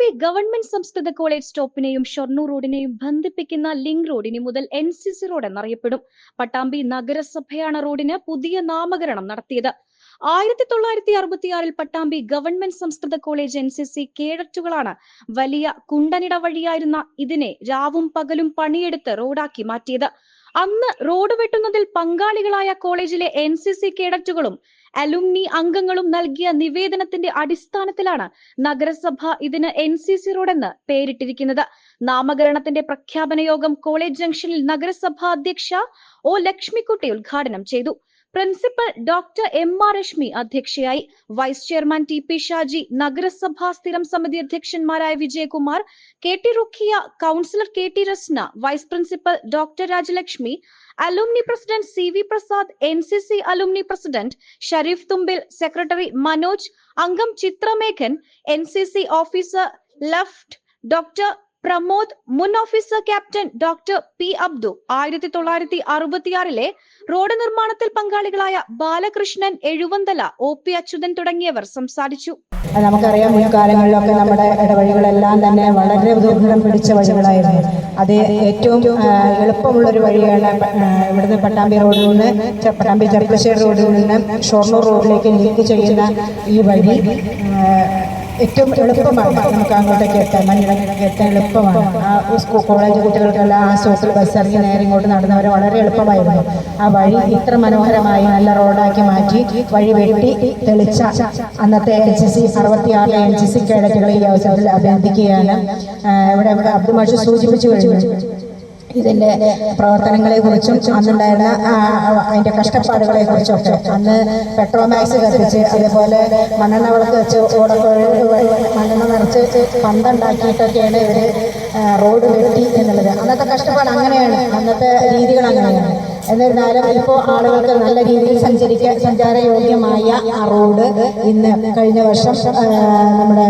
Pattambi government സംസ്കൃത college സ്റ്റോപ്പിനെയും ഷൊർണൂർ റോഡിനെയും ബന്ധിപ്പിക്കുന്ന ലിങ്ക് റോഡ് ഇനി മുതൽ എൻ സി സി റോഡ് എന്നറിയപ്പെടും. പട്ടാമ്പി നഗരസഭയാണ് റോഡിന് പുതിയ നാമകരണം നടത്തിയത്. ആയിരത്തി തൊള്ളായിരത്തി അറുപത്തിയാറിൽ പട്ടാമ്പി ഗവൺമെന്റ് സംസ്കൃത കോളേജ് എൻ സി സി കേഡറ്റുകളാണ് വലിയ കുണ്ടനിട വഴിയായിരുന്ന ഇതിനെ രാവും പകലും പണിയെടുത്ത് റോഡാക്കി മാറ്റിയത്. അന്ന് റോഡ് വെട്ടുന്നതിൽ പങ്കാളികളായ കോളേജിലെ എൻ സി സി കേഡറ്റുകളും അലുമിനി അംഗങ്ങളും നൽകിയ നിവേദനത്തിന്റെ അടിസ്ഥാനത്തിലാണ് നഗരസഭ ഇതിന് എൻ സി സി റോഡ് എന്ന് പേരിട്ടിരിക്കുന്നത്. നാമകരണത്തിന്റെ പ്രഖ്യാപന യോഗം കോളേജ് ജംഗ്ഷനിൽ നഗരസഭാ അധ്യക്ഷ ഒ ലക്ഷ്മിക്കുട്ടി ഉദ്ഘാടനം ചെയ്തു. Principal doctor M R Reshmi അധ്യക്ഷയായി vice chairman T P Shaji നഗരസഭാ സ്ഥിരം സമിതി അധ്യക്ഷന്മാരായ Vijayakumar K T Rukhiya councillor K T Rasna vice principal doctor Rajalakshmi alumni president C V Prasad N C C alumni president Shareef Thumbil secretary Manoj അംഗം Chitramekhan N C C officer left doctor Pramod മുൻ officer captain doctor P Abdu ആയിരത്തി തൊള്ളായിരത്തി അറുപത്തിയാറിലെ road നിർമ്മാണത്തിൽ പങ്കാളികളായ Balakrishnan Ezhuvanthala O P Achuthan തുടങ്ങിയവർ സംസാരിച്ചു. നമുക്കറിയാം മുൻകാലങ്ങളിലൊക്കെ നമ്മുടെ ഇടവഴികളെല്ലാം തന്നെ വളരെ ദുർഘടം പിടിച്ച വഴികളായിരുന്നു. അത് ഏറ്റവും എളുപ്പമുള്ള എളുപ്പമുള്ളൊരു വഴിയാണ് ഇവിടുന്ന് പട്ടാമ്പി റോഡിൽ നിന്ന് പട്ടാമ്പി ചെർപ്പശ്ശേരി റോഡിൽ നിന്ന് ഷൊർണൂർ റോഡിലേക്ക് ലിങ്ക് ചെയ്യുന്ന ഈ വഴി. ഏറ്റവും എളുപ്പമാണ്. നമുക്ക് അങ്ങോട്ടേക്ക് എത്താൻ മണ്ണിടങ്ങേക്ക് എത്താൻ എളുപ്പമാണ്. ആ സ്കൂൾ കോളേജ് കുട്ടികൾക്കെല്ലാം ആ സോസിൽ ബസ് ഇറങ്ങി നേരെ ഇങ്ങോട്ട് നടന്നവർ വളരെ എളുപ്പമായിരുന്നു. ആ വഴി ഇത്ര മനോഹരമായി നല്ല റോഡാക്കി മാറ്റി വഴി വെട്ടി തെളിച്ച അന്നത്തെ എൻ സി സി അറുപത്തിയാറിലെ എൻ സി സി കേഡറ്റുകളെ ഈ അവസരത്തിൽ അഭിനന്ദിക്കുകയാണ് ഇവിടെ ഇവിടെ അബ്ദുൽ മാഷ് സൂചിപ്പിച്ചു കഴിഞ്ഞു ഇതിന്റെ പ്രവർത്തനങ്ങളെ കുറിച്ചും അന്നുണ്ടായിരുന്ന അതിന്റെ കഷ്ടപ്പാടുകളെ കുറിച്ചൊക്കെ അന്ന് പെട്രോമാക്സ് കത്തിച്ച് അതേപോലെ മണ്ണെണ്ണ വിളക്ക് വെച്ച് ഓടക്കുഴൽ മണ്ണെണ്ണ നിറച്ച് പന്തുണ്ടാക്കിയിട്ടൊക്കെയാണ് ഇവർ റോഡ് വെട്ടി എന്നുള്ളത്. അന്നത്തെ കഷ്ടപ്പാട് അങ്ങനെയാണ്. അന്നത്തെ രീതികൾ അങ്ങനെയാണ്. എന്നിരുന്നാലും ഇപ്പോൾ ആളുകൾക്ക് നല്ല രീതിയിൽ സഞ്ചരിക്കാൻ സഞ്ചാരയോഗ്യമായ ആ റോഡ് ഇന്ന് കഴിഞ്ഞ വർഷം നമ്മുടെ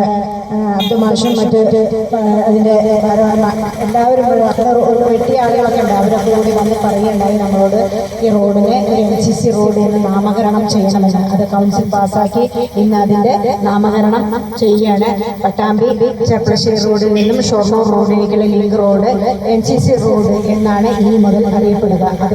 അബ്ദുമാഷും മറ്റൊരു അതിന്റെ എല്ലാവരും ഒരു വെട്ടിയ ആളുകളൊക്കെ ഉണ്ട്. അവരൊക്കെ കൂടി വന്ന് പറയുകയുണ്ടായി നമ്മളോട് ഈ റോഡിനെ ഒരു എൻ സി സി റോഡ് എന്ന് നാമകരണം ചെയ്യണമെന്ന്. അത് കൗൺസിൽ പാസ്സാക്കി ഇന്ന് അതിന്റെ നാമകരണം ചെയ്യുകയാണ്. പട്ടാമ്പി ചെപ്പളശ്ശേരി റോഡിൽ നിന്നും Shoranur റോഡിലേക്കുള്ള link road N C C road എന്നാണ് ഇനി മുതൽ അറിയപ്പെടുക. അത്